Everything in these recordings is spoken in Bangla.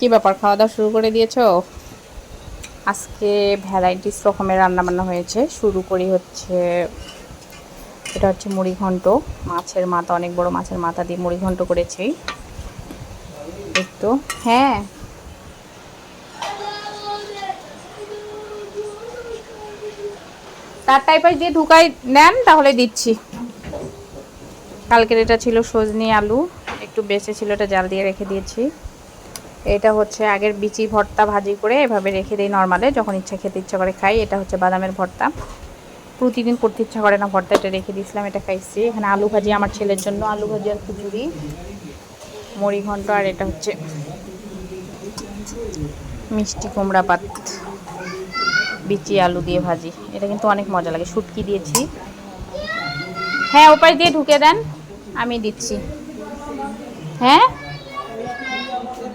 কি ব্যাপার? খাওয়া দাওয়া শুরু করে দিয়েছ? আজকে ভ্যারাইটিস রকমের রান্না বান্না হয়েছে। শুরু করি হচ্ছে, এটা হচ্ছে মুড়ি ঘন্ট। মাছের মাথা, অনেক বড় মাছের মাথা দিয়ে মুড়ি ঘন্ট করেছি। একটু হ্যাঁ। তার টাইপাই দিয়ে ঢুকাই নেন, তাহলে দিচ্ছি। কালকের এটা ছিল সজনি আলু। একটু বেঁচে ছিল, এটা জাল দিয়ে রেখে দিয়েছি। এটা হচ্ছে আগের বিচি ভর্তা ভাজি করে এভাবে রেখে দিই নর্মালে, যখন ইচ্ছা খেতে ইচ্ছা করে খাই। এটা হচ্ছে বাদামের ভর্তা। প্রতিদিন করতে ইচ্ছা করে না ভর্তা, এটা রেখে দিয়েছিলাম, এটা খাইছি। এখানে আলু ভাজি আমার ছেলের জন্য, আলু ভাজি আর খিচুড়ি মুড়ি ঘন্ট আর এটা হচ্ছে মিষ্টি কুমড়া পাত, বিচি আলু দিয়ে ভাজি। এটা কিন্তু অনেক মজা লাগে, শুটকি দিয়েছি। হ্যাঁ ওপাশ দিয়ে ঢুকে দেন, আমি দিচ্ছি। হ্যাঁ?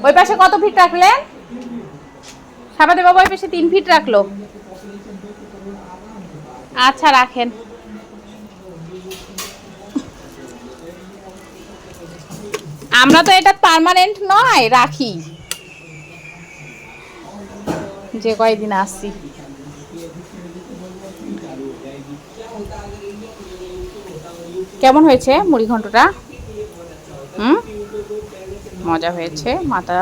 ওই পাশে কত ফিট রাখলেন? সাবাদে বাবা ওই পাশে তিন ফিট রাখল। আচ্ছা রাখেন। আমরা তো এটা পার্মানেন্ট নয়, রাখি। যে কয়দিন আসছি। কেমন হয়েছে মুড়ি ঘন্টটা হুম? মজা হয়েছে। মাথা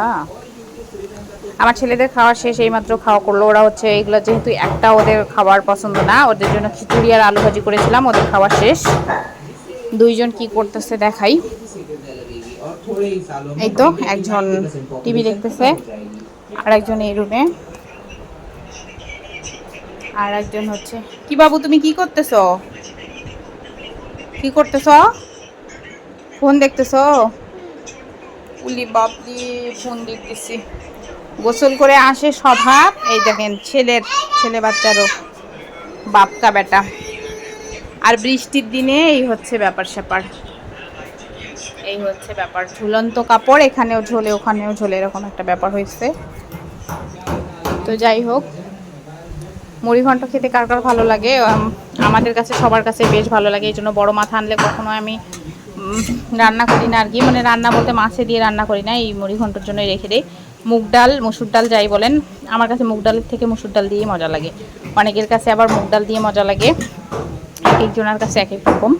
আমার ছেলেদের খাওয়া শেষ, এইমাত্র খাওয়া করল। ওরা হচ্ছে এগুলো যেহেতু একটা ওদের খাবার পছন্দ না, ওদের জন্য খিচুড়ি আর আলু ভাজি করেছিলাম, ওদের খাওয়া শেষ। দুইজন কি করতেছে দেখাই। এই তো, একজন টিভি দেখতেছে আর একজন এই রুমে আর একজন হচ্ছে, কি বাবু, তুমি কি করতেছো? কি করতেছ? ফোন দেখতেছো? উলি বাপলি ফোন দেখতেছি গোসল করে আসে স্বভাব এই দেখেন, ছেলের, ছেলে বাচ্চারও বাপকা বেটা। আর বৃষ্টির দিনে এই হচ্ছে ব্যাপার স্যাপার। এই হচ্ছে ব্যাপার। ঝুলন্ত কাপড়, এখানেও ঝোলে, ওখানেও ঝোলে, এরকম একটা ব্যাপার হয়েছে। তো যাই হোক মুড়ি ঘন্ট খেতে কার কার ভালো লাগে? আমাদের কাছে, সবার কাছে বেশ ভালো লাগে। এই জন্য বড়ো মাথা আনলে কখনো আমি রান্না করি না আর কি। মানে রান্না বলতে মাছে দিয়ে রান্না করি না, এই মুড়ি ঘন্টর জন্যই রেখে দিই। মুগ ডাল, মসুর ডাল যাই বলেন, আমার কাছে মুগ ডালের থেকে মসুর ডাল দিয়েই মজা লাগে। অনেকের কাছে আবার মুগ ডাল দিয়ে মজা লাগে। এক একজনের কাছে এক এক রকম।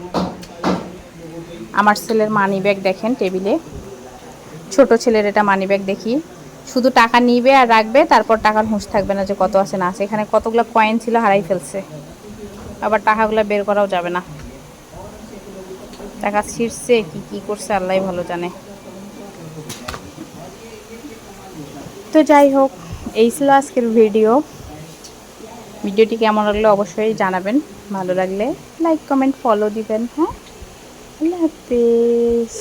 আমার ছেলের মানি ব্যাগ দেখেন টেবিলে। ছোট ছেলের এটা মানি ব্যাগ দেখি। শুধু টাকা নিবে আর রাখবে, তারপর টাকার হুঁশ থাকবে না যে কত আছে না আছে। এখানে কতগুলো কয়েন ছিল হারাই ফেলছে। আবার টাকাগুলো বের করাও যাবে না। টাকা ছিঁড়ছে, কি কি করছে আল্লাহ ভালো জানে। তো যাই হোক, এই ছিল আজকের ভিডিও। ভিডিওটি কেমন লাগলে অবশ্যই জানাবেন। ভালো লাগলে লাইক, কমেন্ট, ফলো দিবেন হ্যাঁ? আল্লাহ হাফিজ।